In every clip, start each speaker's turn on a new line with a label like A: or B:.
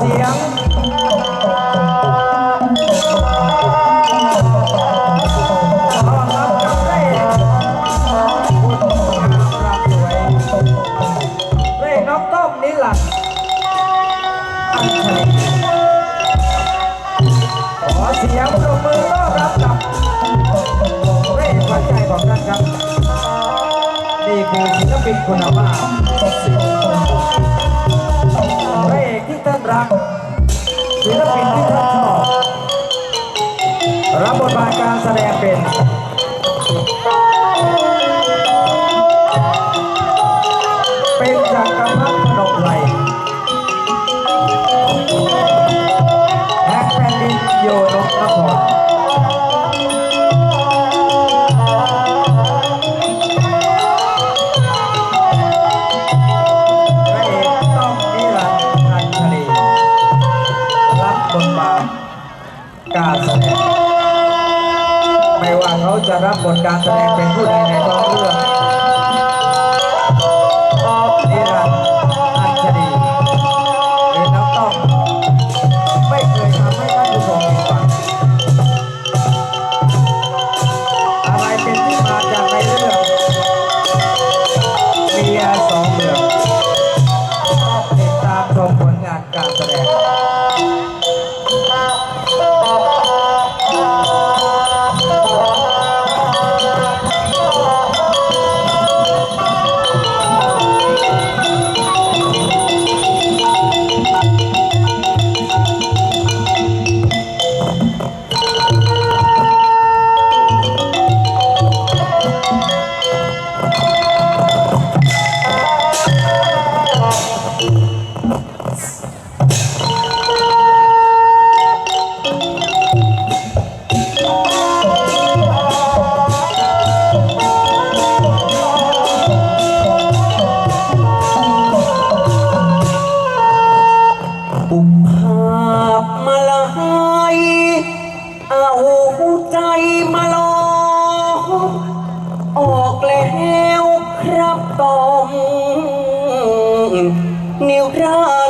A: เสียงขอเอกคุณงามรับสวยพระเอกน้องต้อมนิรันดร์อัญชลีขอเสียงปรบมือต้อนรับกับพระเอกขวัญใจของท่านครับนี่คือศิลปินคุณภาพ ศิลปินที่ท่านชอบรับบทบาทการแสดงเป็นเป็นจักรพรรดินกไพรแห่งแผ่นดินโยนกน เขาจะรับบทการแสดง ครั
B: บตอมนิวรัน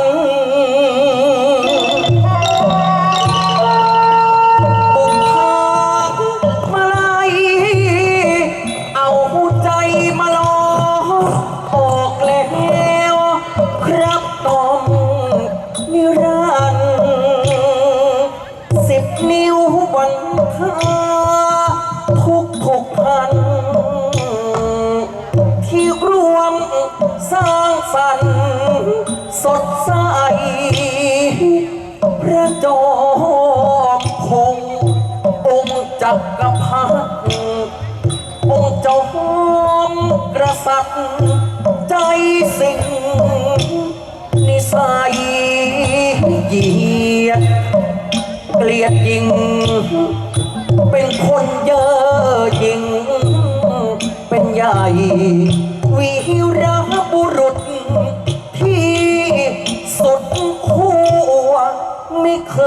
B: จอมคงองค์จักรพรรดิองค์เจ้าหอมกษัตริย์ใจสิงนิสัยเหยียด เกลียดยิง เป็นคนเย่อหยิ่ง เป็นใหญ่วีรบุรุ ไม่เค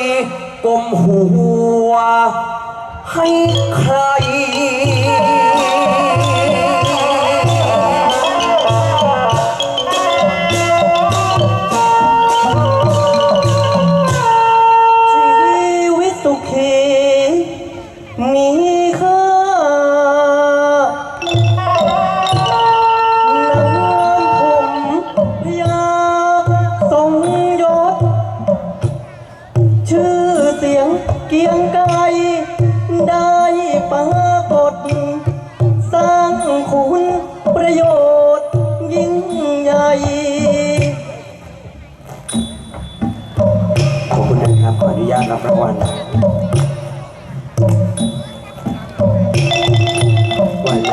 B: ยก้มหัวให้ใคร ญาตรับรางวัลไหวไหม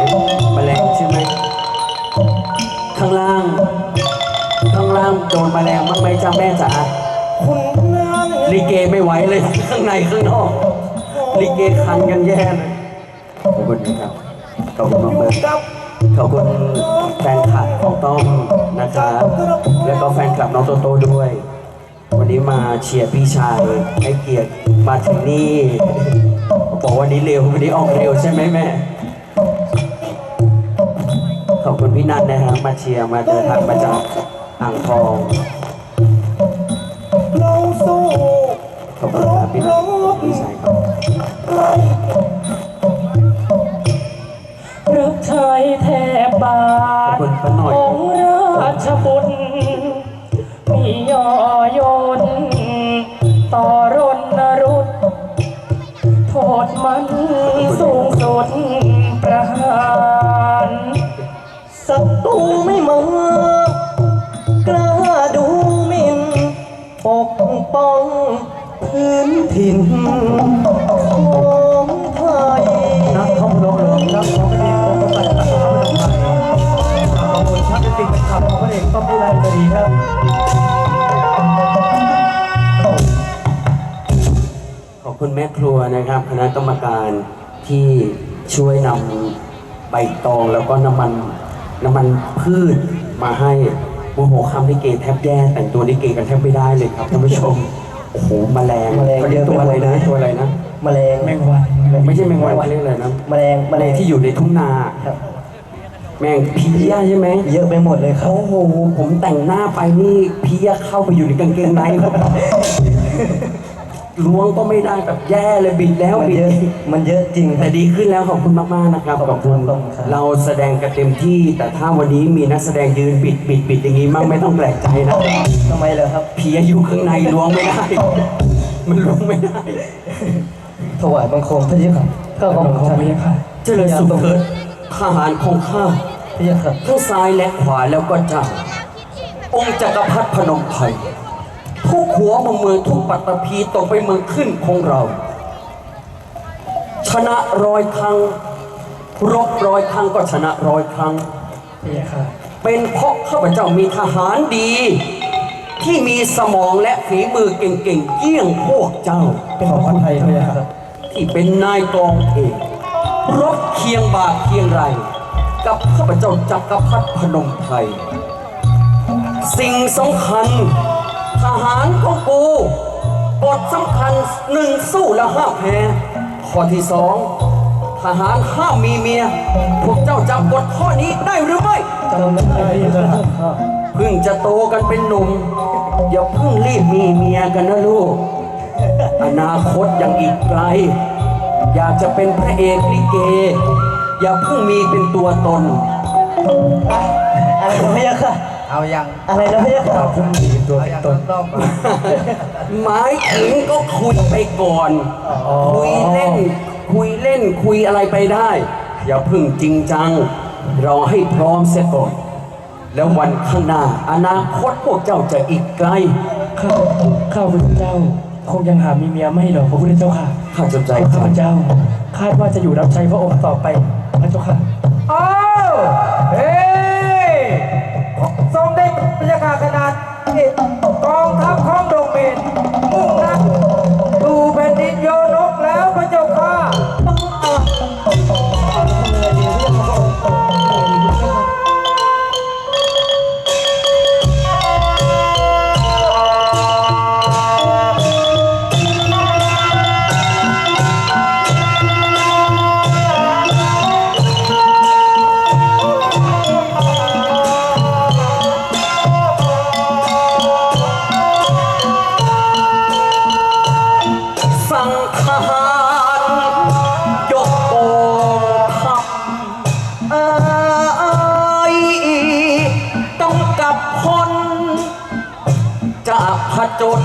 B: แมลงใช่ไหมข้างล่าง ข้างล่างโดนแมลงบ้างไหมจ้าแม่จ๋า
A: คุณงาม
B: ลิเกไม่ไหวเลยข้างในข้างนอกลิเกคันกันแย่เลยขอบคุณนะครับขอบคุณมากเลย
A: กับ
B: ขอบคุณแฟนคลับของต้อมนะครับแล้วก็แฟนคลับน้องโตโต้ด้วยวั นนี้มาเชียร์พี่ชายให้เกียรติมาถึงนี่บอกวันนี้เร็ววันนี้ออกเร็วใช่ไหมแม่ ขอบคุณพี่นันนะครับมาเชียร์มาเดินทางมาจากอ่างทอง
C: สู้
B: ขอบคุณครับพี่น้องพี่ชายครับ
D: รับใช้แทบบา
B: ขอบ
D: ท
B: คุณป้าหน่อย
D: องค์ราชบุตรมีย่อ
C: ไม่มากล้าดูหมิ่นปกป้องพื้นถิ่นของไทย
A: นักท่องร้องหลวงครับของพระเดชองค์พระบาทพระบรมไทยขอบคุณท่านเป็นสิ่งเป็นคำของพระเดชต้อมพิไลดีครับ
B: ขอบคุณแม่ครัวนะครับ คณะกรรมการที่ช่วยนำใบตองแล้วก็น้ำมัน น้ำมันพืชมาให้โมโหคำลิเกแทบแย่แต่งตัวลิเกกันแทบไม่ได้เลยครับท่านผู้ชมโอ้โหแมลง
C: แมลง
B: เขาเรียกตัวอะไรนะตัวอะไรนะ
C: แมลง
D: แมงวัน
B: ไม่ใช่แมงวันเขาเรียกอะไรนะ
C: แมลงแม
B: แม
C: ล
B: ล
C: ง
B: งที่อยู่ในทุ่งนา
C: ครับ
B: แมงพียใช่ไหม
C: เยอะไปหมดเลยครับ
B: โอ้โหผมแต่งหน้าไปนี่พียเข้าไปอยู่ในกางเกงในครับ ล้วงก็ไม่ได้แบบแย่เลยบิดแล้ว
C: มัน
B: บิด
C: เยอะ
B: อีก
C: มันเยอะจริงค
B: แต่
C: รับ
B: ดีขึ้นแล้วขอบคุณมากๆนะครับ
C: ขอบคุณขอบคุณครับ
B: เราแสดงกันเต็มที่ แต่ถ้าวันนี้มีนักแสดงยืนบิดบิดบิดอย่างนี้มั่งไม่ต้องแปลกใจนะ
C: ทำไมเหรอครับ
B: เพียอยู่ข้างในล้วงไม่ได้ มันล้วงไม่ได้
C: ถวายบังคมพระเจ้าค่ะข้าของ
D: ขอบ
C: ท่าน
D: คุณค่ะ
B: เจริญสุขเถิดทหารของข้า
C: พระเจ้าค่ะ
B: ทั้งซ้ายและขวาแล้วก็เจ้าองค์จักรพรรดิพนมไพร ทุกหัวเมืองเมืองทุกปัตตภีตกไปเมืองขึ้นของเรา ชนะร้อยครั้ง รบร้อยครั้งก็ชนะร้อยครั้ง
D: พี่ค่ะ
B: เป็นเพราะข้าพเจ้ามีทหารดี ที่มีสมองและฝีมือเก่งๆเยี่ยงพวกเจ้า
C: เป็นของคนไทยพระเจ้าค่ะ
B: ที่เป็นนายกองเอกรบเคียงบ่าเคียงไหรกับข้าพเจ้าจักรพรรดิพนมไพรสิ่งสำคัญท หารของกูกฎสำคัญหนึ่งสู้แล้วห้ามแพ้ข้อที่สองทหารห้ามมีเมีย พวกเจ้าจำกฎข้อนี้ได้หรือไม่
C: จำได้พระเจ้าค่ะ
B: เพิ่งจะโตกันเป็นหนุ่มอย่าเพิ่งรีบมีเมียกันนะลูก อนาคตยังอีกไกล อยากจะเป็นพระเอกลิเก อย่าเพิ่งมีเป็นตัวตน
C: อะไรนะพระเจ้าค่ะ
A: เอายัง
C: อะไรนะพระเจ้าค่ะ
A: เอาพุ่งดีตัวเป็นต้นต้อง
B: หมายถึงก็คุยไปก่อน คุยเล่น คุยเล่นคุยอะไรไปได้ อย่าเพิ่งจริงจัง รอให้พร้อมเสียก่อน แล้ววันข้างหน้า อนาคตพวกเจ้าจะอีกไกล
D: ข้าข้าพระเจ้า คงยังหามีเมียไม่หรอกพระพุทธเจ้าค่ะ
B: ข้าจะใจ
D: ข้าพเจ้า คาดว่าจะอยู่รับใช้พระองค์ต่อไปพระเจ้าค่ะ
A: อ้าว งทหาร
B: ยกโองทัพเอ้ยต้องกับคนจะผจญ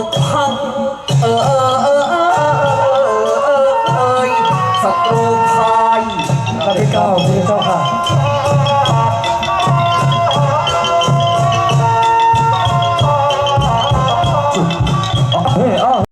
B: พัง เออเออเออเออ